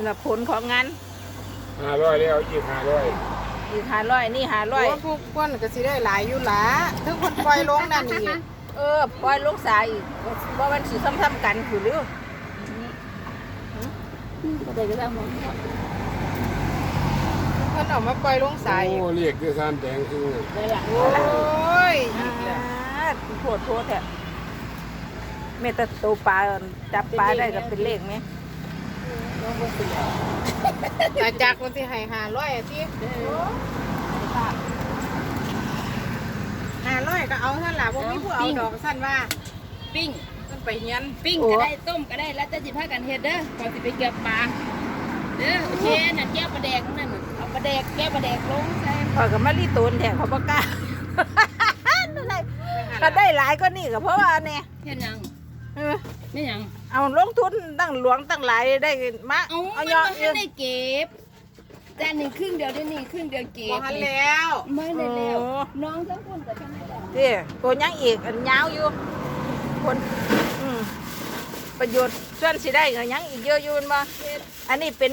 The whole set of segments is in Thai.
นี่ละผลของงานห้าร้อยแล้วอีกห้าร้อยอีกหาร้อยนี่หาร้อยโอ้ทุกคนก็สิได้หลายอยู่หละถึงคนปล่อยลงนั่นอีกเออปล่อยลูกสายอีกว่ามันสิซ้ำๆกันคือหรือก็ได้ก็ได้หมดเพิ่นเออกมาปล่อยลงสายอีกโอ้เรียกด้วยสารแดงคือได้ละโอ้ยอ่าโทษโทษแท้เมตตาตัวปลาจับปลาได้ก็เป็นเลขไหม ตาจักมันสิให้หาร้อยอะที่หาร้อยก็เอาท่านล่ะบ่มีผู้เอาดอกสั่นว่าปิ้งเพิ่นไปเฮียนปิ้งก็ได้ต้มก็ได้แล้วแต่สิพากันเฮ็ดเด้อก่อนสิไปเก็บปลาเด้อโอเคนั่นแก้วปลาแดกนั่นน่ะเอาปลาแดกแก้วปลาแดกลงใส่พอยกับมารีตูนแท้เขาบ่กล้านั่นแหละก็ได้หลายก็นี่ก็เพราะว่าเนี่ยเฮ็ดหยัง เออไม่หยังเอาลงทุนตั้งหลวงตั้งหลายได้มาเอาเอามันเยบ่อะทันได้เก็บแต่นี่ครึ่งเดียวได้นี่ครึ่งเดียวเก็บ่บทันแล้วไม่ได้แล้วน้องทั้งคนก็ทำได้แล้วที่ตัวยังอีกอันยาวอยู่คนอืมประโยชน์ส่วนสิได้ก็ยังอีกเยอะอยู่แม่นบ่อันนี้เป็น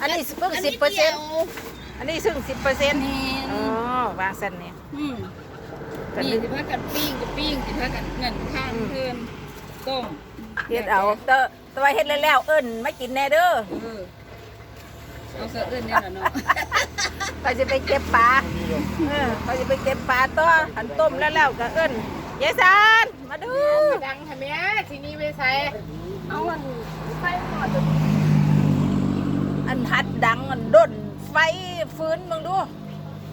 อันนี้เพิ่ง10%อันนี้ซึ่งสิบเปอร์เซ็นต์นี่อ๋อวางสันเนี่ยอืม ก็นี่นึก สิพากันปิ้งก็ปิ้งสิพากันนั่นข้างเพิ่นต้มเฮ็ดเอาแต่แต่ว่าเฮ็ดแล้วๆเอิ้นมากินแน่เด้อเออเอาเสื้ออื่นเนี่ยล่ะเนาะก็จะไปเก็บปลาเออก็จะไปเก็บปลาตัวหันต้มแล้วแล้วก็เอิ้นยายสานมาดูดังทำแม่ทีนี้ไปใส่เอาอันไฟหม้อตัวนี้อันหัดดังอันด้นไฟฟื้นมึงดู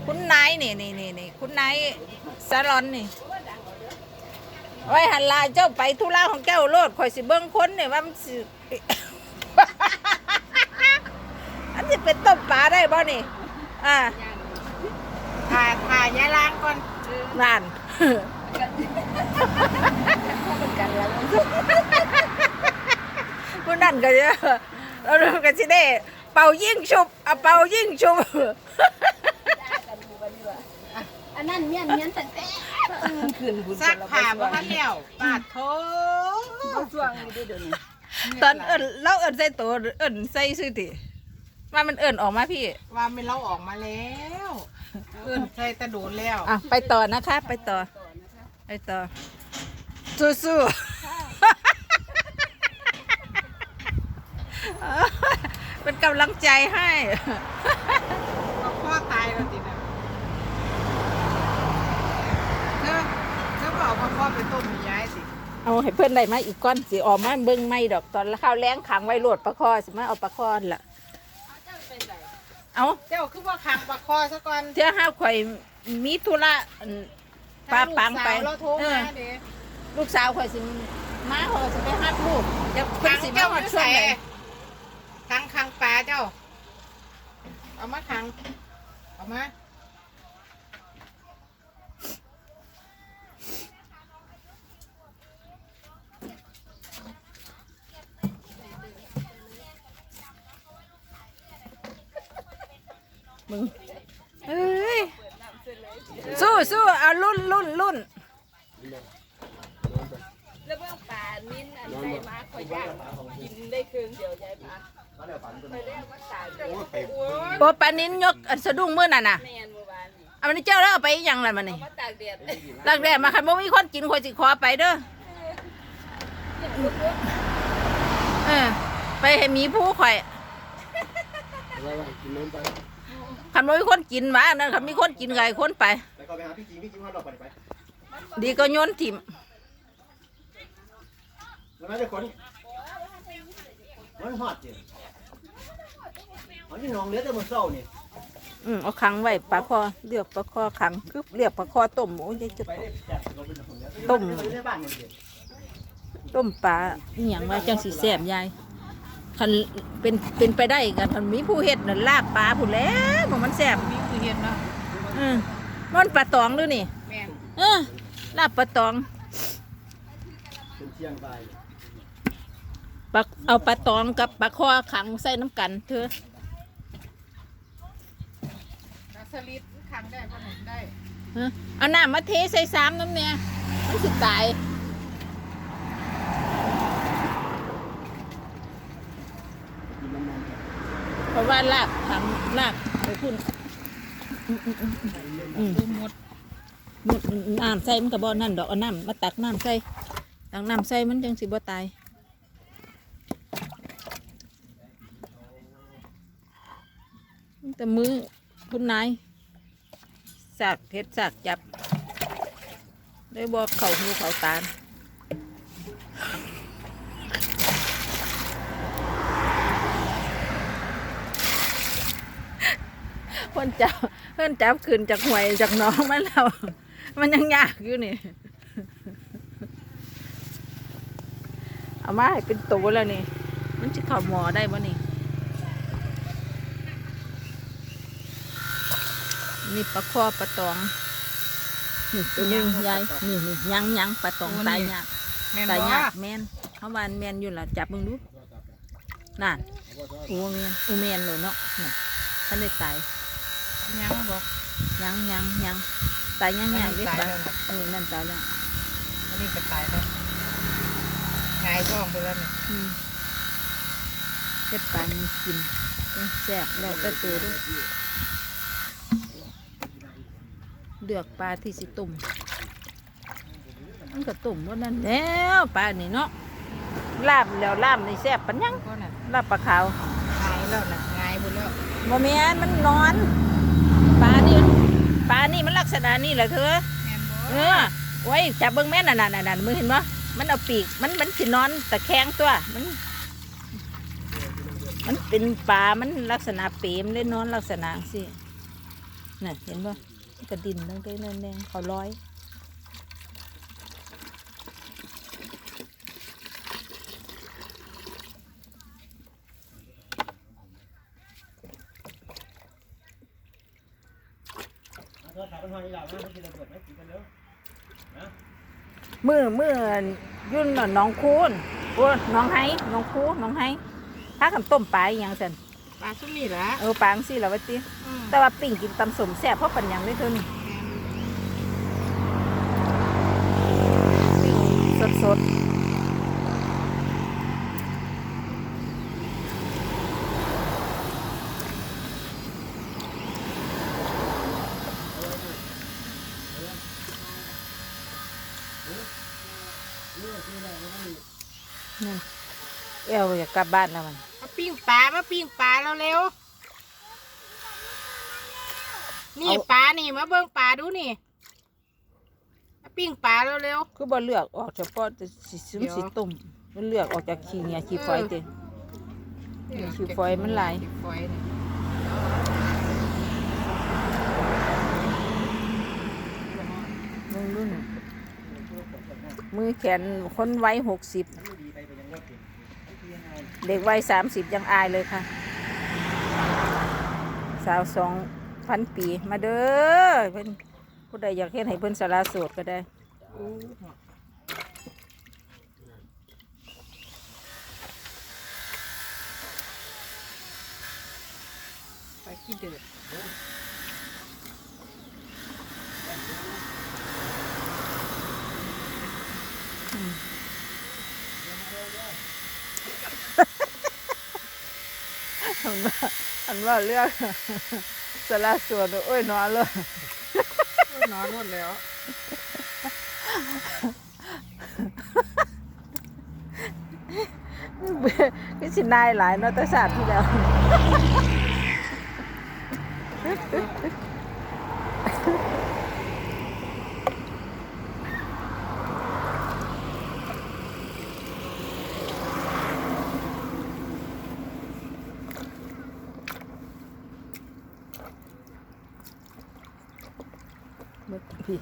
คุณนายนี่นี่นี่นี่คุณนาย สารอนนี่ ไว้หันลาเจ้าไปธุระของแก้วโลดข่อยสิเบิ่งคนนี่ว่ามันสิอันนี้เป็นต้มปลาได้บ่นี่ อ่าถ่ายถ่ายยายล้างก่อนนั่นกันแล้วผู้นั่นก็จะเราดูกันสิได้เป่ายิ่งชุบเอาเป่ายิ่งชุบอั นนั้นเมียนเมียนแต่แต่คืนบุญซักผ้าบ่ทันแล้วปาดโถช่วงนี้เดี๋ยวนี้ตอนเอิญเราเอิญใส่ตัวเอิญใส่ซื้อติว่ามันเอิญออกมาพี่ ว่ามันเราออกมาแล้ว เอื้นใส่ตะโดนแล้วอะไปต่อนะคะ ไปต่อ ไปต่อสู้ๆเป็นกำลังใจให้ เอาพ่อตายแล้วตินะเธอเธอบอกว่าพ่อ ไปต้มมีย้ายสิเอาให้เพื่อนได้มาอีกก้อนสิออกมาเบิ่งไม่ดอกตอนข้าวแรงขังไว้โหลดปลาคอสิมาเอาปลาคอนั่นล่ะเอาเจ้าคือว่าขังปลาคอซะก่อนเที่ยห้าข่อยมีธุระอันปลาปังไปถ้าลูกสาวเราโทรเอมาอเด้ลูกสาวข่อยสิมาข่อยสิไปฮัดลูกจะเพิ่ขันงสิมาเจ้าฮอมาดช่วใส่งไหนขังขังปลาเจ้า เอามาขังเอามา มึงเอ้ยสู้สู้เอารุ่นรุ่นรุ่นแล้วเบื้องป่ามิ้นอันใดมาคอยย่างกินได้คืนเดียวยายปลาคอยเรียกว่าสายเดียวโปปานินยกอันสะดุ้งมื้อนั่นน่ะแมนเมื่อวานนี่เอามันเจ้าแล้วเอาไปอีหยังล่ะมันนี่มาตากแดดหลักแดดมาคันบ่มีคนกินข่อยสิขอไปเด้อเออไปให้หมีผู้ข่อยว่าว่ากินน้ำไป คันบ่มีคนกินหว่านั่นคันมีคนกินก็ให้คนไปไปก่อนไปหาพี่จีพี่จีฮอดดอกไปไปดีก็โยนถิ่มแล้วแม่จะคนมันฮอดจริงเอาที่น้องเหลือแต่มื้อเช้านี่อืมเอาขังไว้ปลาคอเลือกปลาคอขังคือเรียกปลาคอต้มโอ้ยจะไปได้จัดเราเป็นคนเดียวต้ม ไปในบ้านนี่เดียวต้มปลาอหย่างว่าจังสีแซ่บยาย คันเป็นเป็นไปได้กันคันมีผู้เฮ็ดน่ะลาบปลาผู้นแหล้วของมันแซ่บนี่คือเห็นเนาะอืมมันปลาตองหรือนี่แม่นเออลาบปลาตองเป็นเชียงไปปลาเอาปลาตองกับปลาคอขังใส่น้ำกันเถอะนาสลิดขังได้ปะหนุนได้เออเอาน้ำมาเทใส่ซ้ำน้ำเนี่ยมันสิตาย กินน้ำมัน เพราะ ว่าลากทางลากไปพุ่นอืมอืมอืมอืมดูหมดหมดน้ำใส่มันก็บ่นั่นดอกเอาน้ำมาตักน้ำใส่ตักน้ำใส่มันจังสิบ่ตายแต่มือคุณนายสากเพชรสากจับ ได้บอกเขาหูเขาตาลเพิ่นจับเพิ่นจับขึ้นจากหวยจากหน้องมันแล้ว มันยังยากอยู่นี่ เอามาให้เป็นตัวแล้วนี่ มันจะเข้าหมอได้บ่นี่นี่ปลาคอปลาตองนี่ตัวหนึงยายนี่นี่ยังยังปลาตองตายยากแม่นตายบ่ยากแมนเขาวานแมนอยู่ล่ะจับมึงดูนั่นอูแมนอูแมนเลยเนาะนี่ท่านได้ตายยัง บ่ยังยังยังตายยังยังอันเด็นี้กตายปะแล้วนะเออนั่นตายแล้วอันนี้ก็ตายแล้วหงายท้องไปแล้วนี่อืมเฮ็ดปลามีกินแซ่บแล้วแต่ตัวด้วยเลือกปลาที่สิตุ่มมันก็ตุ่มว่านั่นแล้วปลานี่เนาะลาบแล้วลาบนี่แซ่บปันยังก็น่ะลาบปลาขาวหงายแล้วน่ะหงายหมดแล้วบ่แม่นมันนอนปลานี่ ปลานี่มันลักษณะนี่แหละเธอแม่นบ่เออโอ้ยจับเบิ่งแม่นนั่นนั่นนั่นมือเห็นบ่มันเอาปีกมันมันสินอนตะแคงตัวมัน มันเป็นปลา มันลักษณะเปรมได้นอนลักษณะสิน่ะเห็นบ่มันกระดินตั้งแต่นั่นแดงเขาร้อย โทรศัพท์มันหอยหลับนะมันกินระเบิดไหมกินกันเร็วมือมือยุ่นน่ะหน้องคูนโอ้ยหน้องไห้หน้องคูหน้องไห้ถ้ากันต้มปลาอหย่างสันปลาซุ่มนี่ล่ะเออปลาจังสิแล้ววะติอืมแต่ว่าปิ่งกินตำสมแซ่บเพราะปัญญังได้เท่านี้สดสดนั่ นเอวอยากกลับบ้านแล้วมันมาปิ้งปลามาปิ้งปลาแล้วเร็วนี่ปลานี่มาเบิ่งปลาดูนี่มาปิ้งปลาแล้วเร็วคือบ่เลือกออกเฉพาะแต่สิซึมเดี๋ยวสิตุ่มมันเลือกออกจากขี้เหงียขี้ฝอยเต็ขี้ฝอยมันหลายขี้ฝอยนี่มึงรุ่นมือแขนคนวัยหกสิบ เด็กวัยสามสิบยังอายเลยค่ะ สาวสองพันปีมาเด้อเพิ่นผู้ใดอยากเห็นให้เพิ่นสาราโสดก็ได้ไปลาขี้เดือด ว่าอันว่าเรื่องสาราโสดโอ้ยนอนเลยนอนหมดแล้ว ก็สินายหลายเนาะแต่ศาสตร์ที่แล้ว เบิดพี่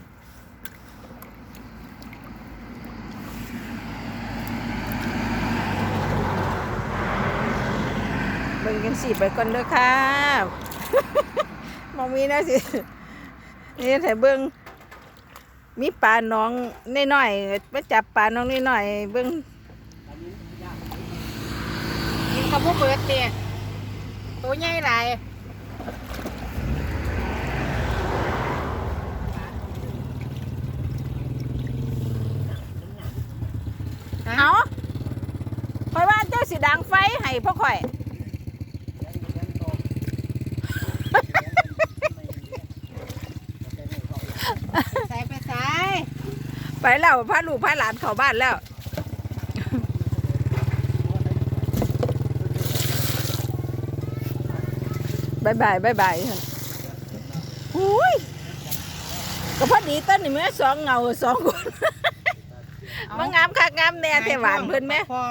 เบิ่งกันสิไปก่อนเด้อค่ะมองมีนะสินี่ถ่ายเบิ่งมีปลาน้องน้อยๆไปจับปลาน้องน้อยๆเบิ่งกินข้าวโพดเบิดเตะตัวใหญ่หลาย เอาคอยว่าเจ้าสิดังไฟให้พ่อข่อย ใส่ไปใส่ไปแล้วพาลูกพาหลานเข้าบ้านแล้ว บายบายบายบายหุ้ยก็พอดีต้นนี่เมื่อสองเงาสองคน มางามคักงามแน่แต่หวานเพิ่นแม่พอ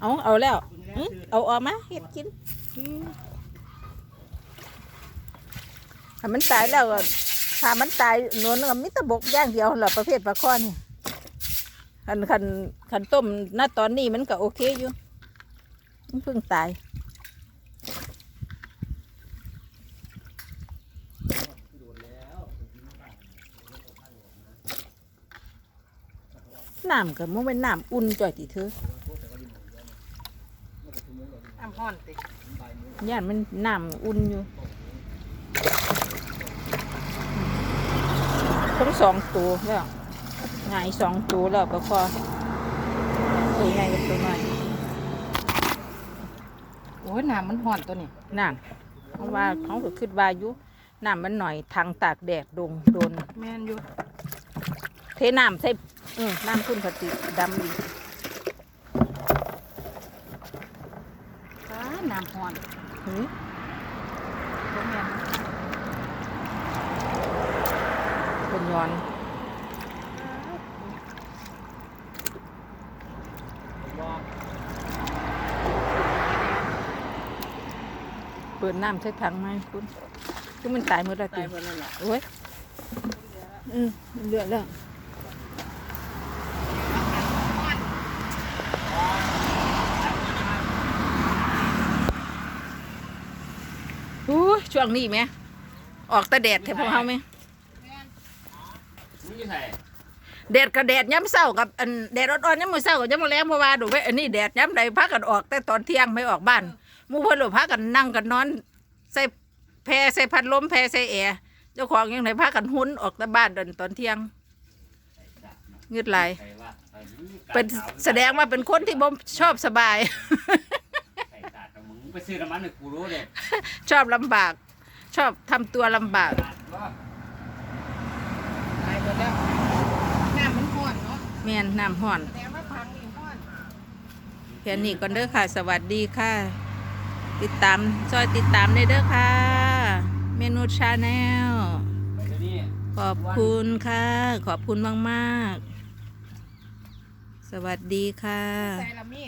เอาเอาแล้วอื้อเอาออกมาเฮ็ดกินอืมถ้ามันตายแล้วก็ถ้ามันตายหนวนก็มีแตะบกอย่างเดียวหรอประเภทปลาข้อนี่คันคันคันต้มณตอนนี้มันก็โอเคอยู่มันเพิ่งตาย น้ำก็มันเป็นน้ำอุ่นจ่อยติเธอน้ำห้อนติย่านมันน้ำอุ่นอยู่ทั้งสองตัวแล้วไงายสองตัวแล้วปะคอตัวใหญ่กับตัวน้อยโอ้ยน้ำมันห้อนตัวนี้นั่นเพราะว่าเขาก็คิดว่าอยู่น้ำมันหน่อยทางตากแดดดงโดนแม่นอยู่เทน้ำใส่เออน้ำพุ่นพลาสติกดำอีกฟ้าน้ำห้อนหือบ่แม่นเป็นย้อนเปิดน้ำใส่ถังไหมคุณคือมันตายหมดแล้วตาติยคนนั้นแหละโอ้ยอืมมันเลือดแล้ว อู้ยช่วงนี้ไหม ออกแต่แดดแถวพวกเขาไหมมึงอยู่ไสแดดกับแดดย้ำเศร้ากับอันแดดอ่อนๆย้ำมือเศร้ากับย้ำมือแรงเพราะว่าดูไว้อันนี้แดดย้ำใดพักกันออก แต่ตอนเที่ยงไม่ออกบ้านหมู่เพื่อนหรือพักกันนั่งกันนอน ใส่แพรใส่พัดลมแพรใส่แอร์เจ้าของยังไหนพักกันหุ้นออกแต่บ้านเดินตอนเที่ยงเงืดไหลายไสว่าไสมึงเป็นแสดงว่าเป็นคนที่บ่ชอบสบายไสตาดของมึงไปซื้อน้ำมันให้กูรู้เด้ชอบลำบาก ชอบทำตัวลำบากตาดว่าตายหมดแล้วน้ำมันห้อนเนาะแม่นน้ำห่อนแสดงว่าทางนี้ห้อนแค่นี้ก่อนเด้อค่ะ สวัสดีค่ะ ติดตามซอยติดตามได้เด้อค่ะ เมนูชาแนลไปเดี๋ยวนี้ขอบคุณค่ะ ขอบคุณมาก ๆ สวัสดีค่ะใส่ละมี